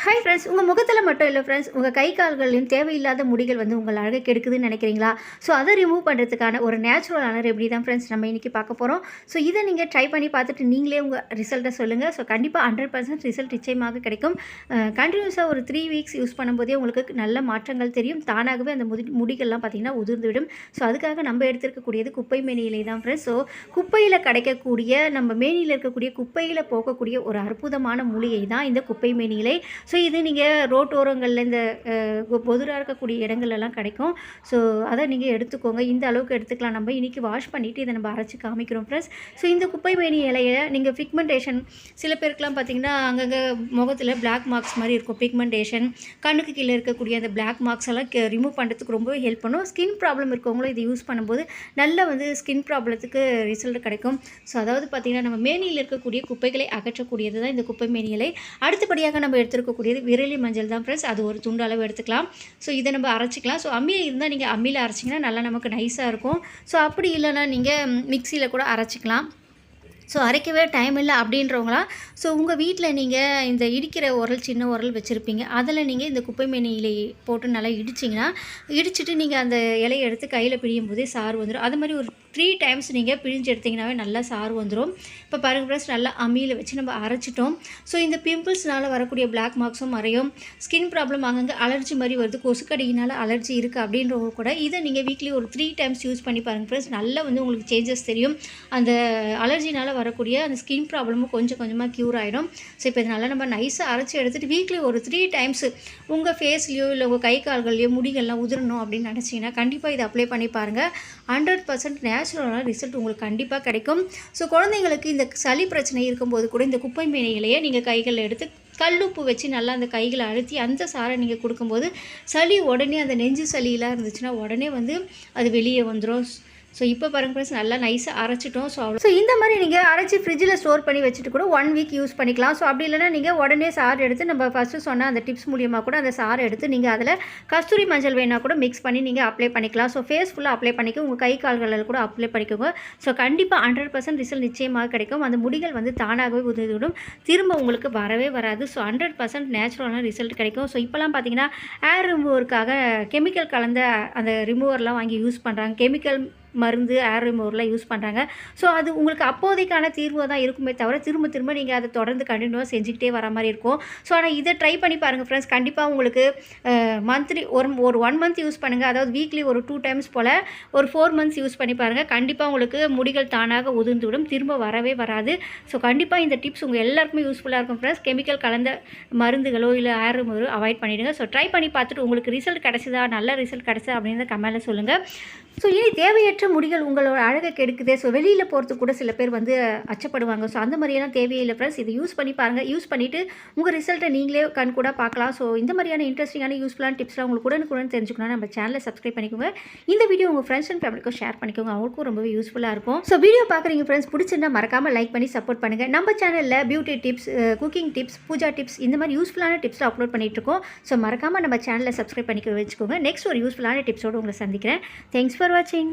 Hi friends உங்கள் முகத்தில் மட்டும் இல்லை ஃப்ரெண்ட்ஸ் உங்கள் கை கால்களையும் தேவையில்லாத முடிகள் வந்து உங்கள் அழகை கெடுக்குதுன்னு நினைக்கிறீங்களா? ஸோ அதை ரிமூவ் பண்ணுறதுக்கான ஒரு நேச்சுரலான ரெமெடி தான் ஃப்ரெண்ட்ஸ் நம்ம இன்றைக்கி பார்க்க போகிறோம் ஸோ இதை நீங்கள் ட்ரை பண்ணி பார்த்துட்டு நீங்களே உங்கள் ரிசல்ட்டை சொல்லுங்கள் ஸோ கண்டிப்பாக ஹண்ட்ரட் பர்சன்ட் ரிசல்ட் நிச்சயமாக கிடைக்கும். கண்டினியூஸாக ஒரு த்ரீ வீக்ஸ் யூஸ் பண்ணும்போதே உங்களுக்கு நல்ல மாற்றங்கள் தெரியும். தானாகவே அந்த முடி முடிகள்லாம் பார்த்திங்கன்னா உதிர்ந்துவிடும். ஸோ அதுக்காக நம்ம எடுத்திருக்கக்கூடியது குப்பை மேனியிலே தான் ஃப்ரெண்ட்ஸ் ஸோ குப்பையில் கிடைக்கக்கூடிய நம்ம மேனியில் இருக்கக்கூடிய குப்பையில் போகக்கூடிய ஒரு அற்புதமான மூலிகை தான் இந்த குப்பை மேனியிலே. ஸோ இது நீங்கள் ரோட்டோரங்களில் இந்த பொதுராக இருக்கக்கூடிய இடங்கள்லாம் கிடைக்கும். ஸோ அதை நீங்கள் எடுத்துக்கோங்க. இந்த அளவுக்கு எடுத்துக்கலாம். நம்ம இன்றைக்கி வாஷ் பண்ணிவிட்டு இதை நம்ம அரைச்சி காமிக்கிறோம் ஃப்ரெண்ட்ஸ் ஸோ இந்த குப்பை மேனி இலையை நீங்கள் பிக்மெண்டேஷன் சில பேருக்குலாம் பார்த்தீங்கன்னா அங்கங்கே முகத்தில் பிளாக் மார்க்ஸ் மாதிரி இருக்கும். பிக்மெண்டேஷன் கண்ணுக்கு கீழே இருக்கக்கூடிய அந்த பிளாக் மார்க்ஸ் எல்லாம் ரிமூவ் பண்ணுறதுக்கு ரொம்பவே ஹெல்ப் பண்ணும். ஸ்கின் ப்ராப்ளம் இருக்கவங்களும் இதை யூஸ் பண்ணும்போது நல்ல வந்து ஸ்கின் ப்ராப்ளத்துக்கு ரிசல்ட் கிடைக்கும். ஸோ அதாவது பார்த்திங்கன்னா நம்ம மேனியில் இருக்கக்கூடிய குப்பைகளை அகற்றக்கூடியது தான் இந்த குப்பை மேனியலை அடுத்தபடியாக நம்ம எடுத்துருக்கக்கூடியது விரலி மஞ்சள் தான் ஃப்ரெண்ட்ஸ் அது ஒரு துண்டு அளவு எடுத்துக்கலாம். ஸோ இதை நம்ம அரைச்சிக்கலாம். ஸோ அம்மியில் இருந்தால் நீங்கள் அம்மியில் அரைச்சிங்கன்னா நல்லா நமக்கு நைஸாக இருக்கும். ஸோ அப்படி இல்லைன்னா நீங்கள் மிக்சியில் கூட அரைச்சிக்கலாம். ஸோ அரைக்கவே டைம் இல்லை அப்படின்றவங்களாம் ஸோ உங்கள் வீட்டில் நீங்கள் இந்த இடிக்கிற உரல் சின்ன உரல் வச்சுருப்பீங்க. அதில் நீங்கள் இந்த குப்பை மேனியிலே போட்டு நல்லா இடிச்சிங்கன்னா இடிச்சிட்டு நீங்கள் அந்த இலையை எடுத்து கையில் பிழியும் போதே சாறு வந்துடும் அது மாதிரி ஒரு த்ரீ டைம்ஸ் நீங்கள் பிழிஞ்சு எடுத்திங்கனாவே நல்லா சாறு வந்துடும் இப்போ பாருங்கள் ப்ரஸ் நல்லா அம்மியில் வச்சு நம்ம அரைச்சிட்டோம். ஸோ இந்த பிம்பிள்ஸ்னால் வரக்கூடிய பிளாக் மார்க்ஸும் மறையும். ஸ்கின் ப்ராப்ளம் அங்கங்கே அலர்ஜி மாதிரி வருது. கொசுக்கடியினால் அலர்ஜி இருக்குது அப்படின்றவங்க கூட இதை நீங்கள் வீக்லி ஒரு த்ரீ டைம்ஸ் யூஸ் பண்ணி பாருங்கள் ஃப்ரெண்ட்ஸ் நல்லா வந்து உங்களுக்கு சேஞ்சஸ் தெரியும். அந்த அலர்ஜினால் வரக்கூடிய அந்த ஸ்கின் ப்ராப்ளமும் கொஞ்சம் கொஞ்சமாக க்யூர் ஆகிடும் ஸோ இப்போ இதனால் நம்ம நைஸாக அரைச்சி எடுத்துகிட்டு வீக்லி ஒரு த்ரீ டைம்ஸ் உங்கள் ஃபேஸ்லேயோ இல்லை உங்கள் கை கால்கள்லையோ முடிகள்லாம் உதிரணும் அப்படின்னு நினச்சிங்கன்னா கண்டிப்பாக இதை அப்ளை பண்ணி பாருங்கள் ஹண்ட்ரட் பர்சன்ட் நேச்சுரலான ரிசல்ட் உங்களுக்கு கண்டிப்பாக கிடைக்கும். ஸோ குழந்தைங்களுக்கு இந்த சளி பிரச்சனை இருக்கும்போது கூட இந்த குப்பை மேனிகளையே நீங்கள் கைகளில் எடுத்து கல்லுப்பு வச்சு நல்லா அந்த கைகளை அழுத்தி அந்த சாரை நீங்கள் கொடுக்கும்போது சளி உடனே அந்த நெஞ்சு சளியெலாம் இருந்துச்சுன்னா உடனே வந்து அது வெளியே வந்துடும் ஸோ இப்போ பாருங்க ஃப்ரெண்ட்ஸ் நல்லா நைஸாக அரைச்சிட்டோம். ஸோ அவ்வளோ ஸோ இந்த மாதிரி நீங்கள் அரைச்சி ஃப்ரிட்ஜில் ஸ்டோர் பண்ணி வச்சுட்டு கூட ஒன் வீக் யூஸ் பண்ணிக்கலாம். ஸோ அப்படி இல்லைனா நீங்கள் உடனே சாறு எடுத்து நம்ம ஃபஸ்ட்டு சொன்ன அந்த டிப்ஸ் மூலியமாக கூட அந்த சாறு எடுத்து நீங்கள் அதில் கஸ்தூரி மஞ்சள் வேணால் கூட மிக்ஸ் பண்ணி நீங்கள் அப்ளை பண்ணிக்கலாம். ஸோ ஃபேஸ் ஃபுல்லாக அப்ளை பண்ணிக்க உங்கள் கை கால்களில் கூட அப்ளை பண்ணிக்கோங்க. ஸோ கண்டிப்பாக ஹண்ட்ரட் பர்சன்ட் ரிசல்ட் நிச்சயமாக கிடைக்கும். அந்த முடிகள் வந்து தானாகவே உதவிவிடும் திரும்ப உங்களுக்கு வரவே வராது. ஸோ ஹண்ட்ரட் பர்சன்ட் நேச்சுரலான ரிசல்ட் கிடைக்கும். ஸோ இப்போலாம் பார்த்தீங்கன்னா ஏர் ரிமூவருக்காக கெமிக்கல் கலந்த அந்த ரிமூவர்லாம் வாங்கி யூஸ் பண்ணுறாங்க கெமிக்கல் மருந்து ஏர் யூஸ் பண்ணுறாங்க ஸோ அது உங்களுக்கு அப்போதைக்கான தீர்வு தான் இருக்குமே தவிர திரும்ப திரும்ப நீங்கள் அதை தொடர்ந்து கண்டினியூவாக செஞ்சுக்கிட்டே வர மாதிரி இருக்கும். ஸோ ஆனால் இதை ட்ரை பண்ணி பாருங்கள் ஃப்ரெண்ட்ஸ் கண்டிப்பாக உங்களுக்கு மந்த்லி ஒரு ஒரு ஒன் மந்த் யூஸ் பண்ணுங்கள் அதாவது வீக்லி ஒரு டூ டைம்ஸ் போல் ஒரு ஃபோர் மந்த்ஸ் யூஸ் பண்ணி பாருங்கள் கண்டிப்பாக உங்களுக்கு முடிகள் தானாக உதிர்ந்து விடும் திரும்ப வரவே வராது. ஸோ கண்டிப்பாக இந்த டிப்ஸ் உங்கள் எல்லாருக்குமே யூஸ்ஃபுல்லாக இருக்கும் ஃப்ரெண்ட்ஸ் கெமிக்கல் கலந்த மருந்துகளோ இல்லை ஏர் அவாய்ட் பண்ணிவிடுங்க ஸோ ட்ரை பண்ணி பார்த்துட்டு உங்களுக்கு ரிசல்ட் கிடச்சிதா? நல்ல ரிசல்ட் கிடச்சா அப்படின்னு கமெண்ட்டில் சொல்லுங்கள் ஸோ இனி தேவையற்ற முடிகள் உங்களோட அழகை கெடுக்குது. ஸோ வெளியில் போகிறதுக்கு கூட சில பேர் வந்து அச்சப்படுவாங்க. ஸோ அந்த மாதிரியெல்லாம் தேவையில்லை ஃப்ரெண்ட்ஸ் இதை யூஸ் பண்ணி பாருங்கள் யூஸ் பண்ணிவிட்டு உங்கள் ரிசல்ட்டை நீங்களே கண் கூட பார்க்கலாம். ஸோ இந்த மாதிரியான இன்ட்ரெஸ்டிங்கான யூஸ்ஃபுல்லான டிப்ஸ்லாம் உங்களுக்கு உடனுக்குடன் தெரிஞ்சுக்கணும் நம்ம சேனலை சப்ஸ்கிரைப் பண்ணிக்கோங்க. இந்த வீடியோ உங்கள் ஃப்ரெண்ட்ஸ் அண்ட் ஃபேமிலிக்கும் ஷேர் பண்ணிக்கோங்க. அவங்களுக்கும் ரொம்பவே யூஸ்ஃபுல்லாக இருக்கும். ஸோ வீடியோ பார்க்குறீங்க ஃப்ரெண்ட்ஸ் பிடிச்சிருந்தா மறக்காமல் லைக் பண்ணி சப்போர்ட் பண்ணுங்கள் நம்ம சேனலில் beauty tips cooking tips puja tips இந்த மாதிரி யூஸ்ஃபுல்லான டிப்ஸ் அப்லோட் பண்ணிட்டு இருக்கோம். ஸோ மறக்காமல் நம்ம சேனலை சப்ஸ்கிரைப் பண்ணிக்க வச்சுக்கோங்க. நெக்ஸ்ட் ஒரு யூஸ்ஃபுல்லான டிப்ஸோடு உங்களை சந்திக்கிறேன். தேங்க்ஸ் ஃபார் வாட்சிங்